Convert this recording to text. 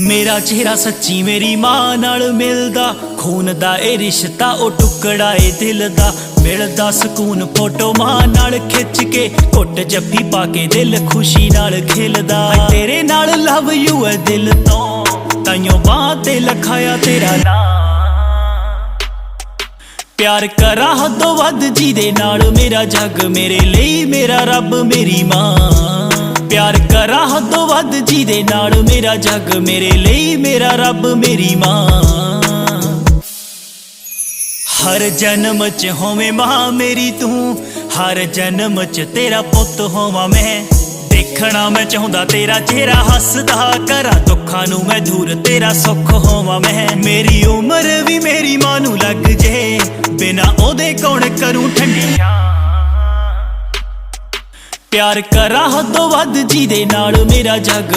ਮੇਰਾ ਚਿਹਰਾ ਸੱਚੀ ਮੇਰੀ ਮਾਂ ਨਾਲ ਮਿਲਦਾ। ਖੂਨ ਦਾ ਇਹ ਰਿਸ਼ਤਾ, ਉਹ ਟੁਕੜਾ ਏ ਦਿਲ ਦਾ। ਮਿਲਦਾ ਸਕੂਨ ਫੋਟੋ ਮਾਂ ਨਾਲ ਖਿੱਚ ਕੇ, ਘੁੱਟ ਜੱਫੀ ਪਾ ਕੇ ਦਿਲ ਖੁਸ਼ੀ ਨਾਲ ਖਿਲਦਾ। ਤੇਰੇ ਨਾਲ ਲਵ ਯੂ ਹੈ ਦਿਲ ਤੋਂ। ਤਾਈਓ ਬਾਹ ਤੇ ਲਖਾਇਆ ਤੇਰਾ ਨਾਂ ਪਿਆਰ ਕਰਾਂ ਹੱਦੋਂ ਵੱਧ ਜਿਹਦੇ ਨਾਲ ਮੇਰਾ ਜੱਗ ਮੇਰੇ ਲਈ, ਮੇਰਾ ਰੱਬ ਮੇਰੀ ਮਾਂ। ਪਿਆਰ ਕਰਾਂ ਹੱਦੋਂ ਵੱਧ ਜਿਹਦੇ ਨਾਲ ਮੇਰਾ ਜੱਗ ਮੇਰੇ ਲਈ ਮੇਰਾ ਰੱਬ ਮੇਰੀ ਮਾਂ। ਹਰ ਜਨਮ ਚ ਹੋਵੇਂ ਮਾਂ ਮੇਰੀ ਤੂੰ, ਹਰ ਜਨਮ ਚ ਤੇਰਾ ਪੁੱਤ ਹੋਵਾਂ ਮੈਂ। ਦੇਖਣਾ ਮੈਂ ਚਾਹੁੰਦਾ ਤੇਰਾ ਚਿਹਰਾ, ਹੱਸਦਾ ਕਰਾਂ ਦੁੱਖਾਂ ਨੂੰ ਮੈਂ ਦੂਰ, ਤੇਰਾ ਸੁੱਖ ਹੋਵਾਂ ਮੈਂ। ਮੇਰੀ ਉਮਰ ਵੀ ਮੇਰੀ ਮਾਂ ਨੂੰ ਲੱਗ ਜੇ, ਬਿਨਾ ਉਹਦੇ ਕੌਣ ਕਰੂੰ ਠੰਡੀਆਂ। ਪਿਆਰ ਕਰਾਂ ਹੱਦੋਂ ਵੱਧ ਜਿਹਦੇ ਨਾਲ ਮੇਰਾ ਜੱਗ